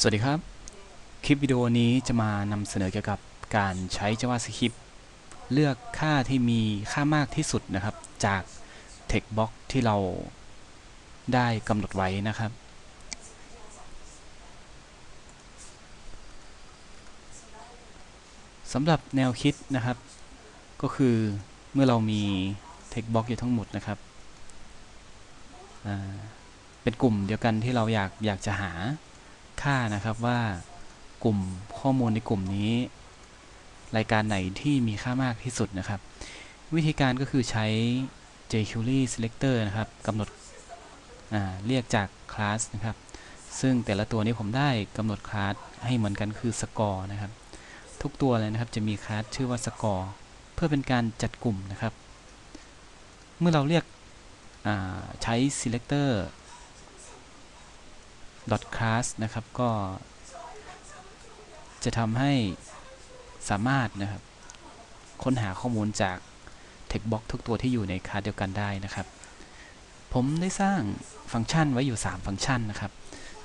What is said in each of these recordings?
สวัสดีครับ คลิปวิดีโอนี้จะมานำเสนอเกี่ยวกับการใช้ JavaScript เลือกค่าที่มีค่ามากที่สุดนะครับ จาก text box ที่เราได้กำหนดไว้นะครับ สำหรับแนวคิดนะครับ ก็คือเมื่อเรามี text box อยู่ทั้งหมดนะครับเป็นกลุ่มเดียวกันที่เราอยากอยากจะหา ค่านะครับว่ากลุ่มข้อมูลในกลุ่มนี้ รายการไหนที่มีค่ามากที่สุดนะครับ วิธีการก็คือใช้ jQuery selector นะครับกำหนดเรียกจากคลาสนะครับ ซึ่งแต่ละตัวนี้ผมได้กำหนดคลาสให้เหมือนกันคือ score นะครับ ทุกตัวเลยนะครับจะมีคลาสชื่อว่า score เพื่อเป็นการจัดกลุ่มนะครับ เมื่อเราเรียกใช้ selector class นะครับ ก็จะทำให้สามารถนะครับ ค้นหาข้อมูลจาก text box ทุกตัวที่อยู่ในคลาสเดียวกันได้นะครับ ผมได้สร้างฟังก์ชันไว้อยู่ 3 ฟังก์ชันนะครับ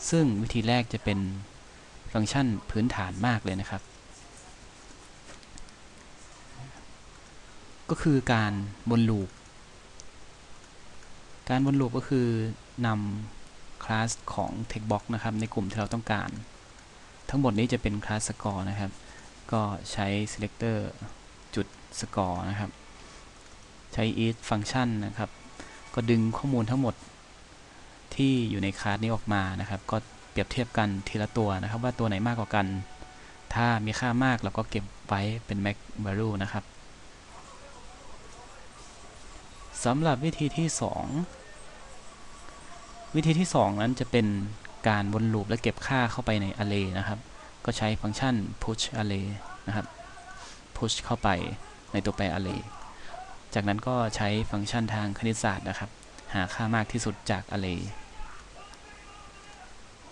ซึ่งวิธีแรกจะเป็นฟังก์ชันพื้นฐานมากเลยนะครับ ก็คือการวนลูป การวนลูปก็คือนำ คลาสของ textbox นะครับในกลุ่มที่เราต้องการ ทั้งหมดนี้จะเป็นคลาส score นะครับ ก็ใช้ selector จุด score นะครับ ใช้ is function นะครับ ก็ดึงข้อมูลทั้งหมดที่อยู่ในคลาสนี้ออกมานะครับ ก็เปรียบเทียบกันทีละตัวนะครับ ว่าตัวไหนมากกว่ากัน ถ้ามีค่ามากเราก็เก็บไว้เป็น max value นะครับสำหรับวิธีที่ 2 วิธีที่ 2 นั้นจะเป็นการวนลูปและเก็บค่าเข้าไปใน array นะครับ ก็ใช้ฟังก์ชัน push array นะครับ push เข้าไปในตัวแปร array จากนั้นก็ใช้ฟังก์ชันทางคณิตศาสตร์นะครับ หาค่ามากที่สุดจาก array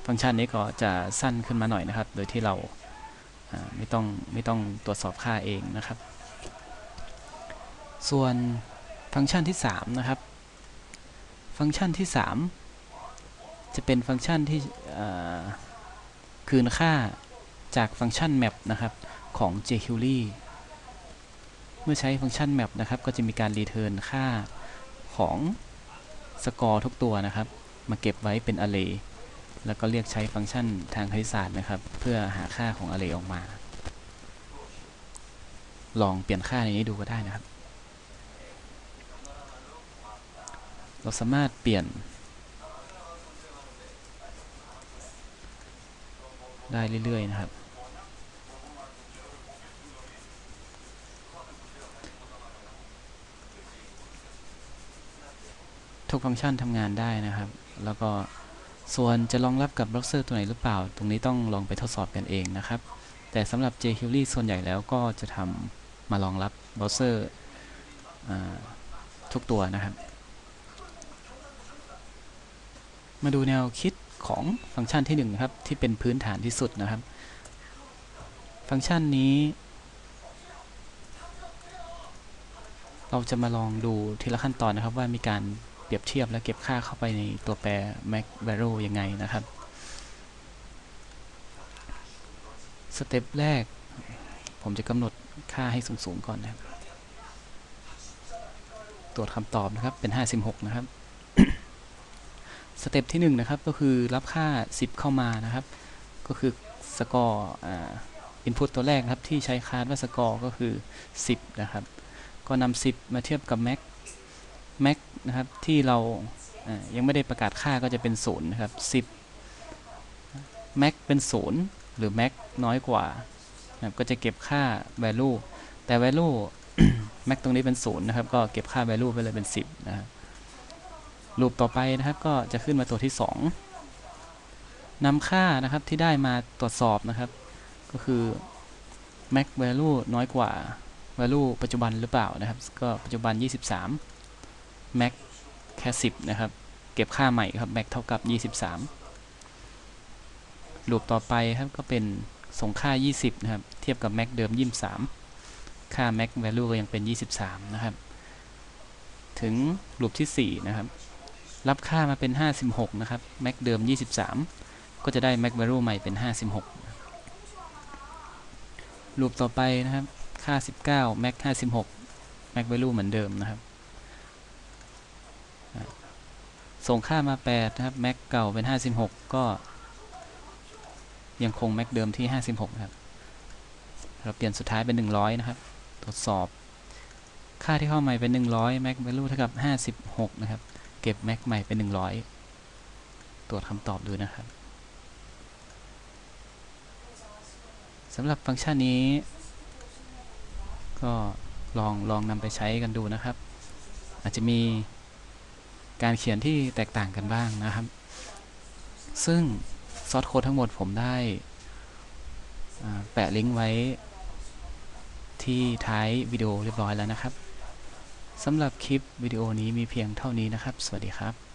ฟังก์ชันนี้ก็จะสั้นขึ้นมาหน่อยนะครับ โดยที่เราไม่ต้องไม่ต้องตรวจสอบค่าเองนะครับ ส่วนฟังก์ชันที่ 3 นะครับ ฟังก์ชันที่ 3 จะเป็นฟังก์ชันที่คืนค่าจากฟังก์ชัน map นะครับของ jQuery เมื่อใช้ฟังก์ชัน map นะครับ ก็จะมีการ return ค่าของ score ทุกตัวนะครับ มาเก็บไว้เป็น array แล้วก็เรียกใช้ฟังก์ชันทางคณิตศาสตร์นะครับ เพื่อหาค่าของ array ออกมา ลองเปลี่ยนค่าในนี้ดูก็ได้นะครับ เราสามารถเปลี่ยน ได้เรื่อย ๆ นะครับ ทุกฟังก์ชันทำงานได้นะครับ แล้วก็ส่วนจะรองรับกับบราว์เซอร์ตัวไหนหรือเปล่า ตรงนี้ต้องลองไปทดสอบกันเองนะครับ แต่สำหรับ jQuery ส่วนใหญ่แล้วก็จะทำมารองรับบราว์เซอร์ทุกตัวนะครับ มาดูแนวคิด ของฟังก์ชันที่1นงครับที่เป็นพื้นฐานที่สุดนะครับ ฟังก์ชันนี้ เราจะมาลองดูทีละขั้นตอนนะครับว่ามีการเปรียบเทียบและเก็บค่าเข้าไปในตัวแปร max value ยังไงนะครับสเต็ปแรก ผมจะกำหนดค่าให้สูงๆก่อนนะครับ ตรวจคำตอบนะครับเป็น 56 นะครับ สเต็ปที่1นงนะครับ ก็คือรับค่า 10 เข้ามานะครับ ก็คือสกอร์อินพุตตัวแรกนะครับ ที่ใช้คาดว่าสกอร์ก็คือ 10 นะครับ ก็นำ10 มาเทียบกับ max max นะครับ ที่เรายังไม่ได้ประกาศค่าก็จะเป็น0นะครับ 10 max เป็น 0 หรือ max น้อยกว่านะครับก็จะเก็บค่า value แต่ value max ตรงนี้เป็น 0 นะครับ ก็เก็บค่า value ไปเลยเป็น 10 นะครับ ลูปต่อไปนะครับก็จะขึ้นมาตัวที่ 2นำค่านะครับที่ได้มาตรวจสอบนะครับ ก็คือ max value น้อยกว่า value ปัจจุบันหรือเปล่านะครับ ก็ปัจจุบัน 23 max แค่ 10 นะครับ เก็บค่าใหม่ครับ max เท่ากับ 23 ลูปต่อไปครับก็เป็นส่งค่า 20 นะครับ เทียบกับ max เดิม 23 ค่า max value ก็ยังเป็น 23 นะครับ ถึงลูปที่ 4 นะครับ รับค่ามาเป็น 56 นะครับ max เดิม 23 ก็จะได้ max value ใหม่เป็น 56รูปต่อไปนะครับ ค่า 19 max 56 max value เหมือนเดิมนะครับ ส่งค่ามา 8 นะครับ max เก่าเป็น 56 ก็ยังคง max เดิมที่ 56 นะครับ เราเปลี่ยนสุดท้ายเป็น 100 นะครับ ทดสอบ ค่าที่เข้าใหม่เป็น 100 max value เท่ากับ 56 นะครับ เก็บ max ใหม่เป็น 100 ตรวจคำตอบดูนะครับสำหรับฟังก์ชันนี้ ก็ลองลองนำไปใช้กันดูนะครับ อาจจะมีการเขียนที่แตกต่างกันบ้างนะครับ ซึ่งซอสโค้ดทั้งหมดผมได้แปะลิงก์ไว้ที่ท้ายวิดีโอเรียบร้อยแล้วนะครับ สำหรับคลิปวิดีโอนี้มีเพียงเท่านี้นะครับ สวัสดีครับ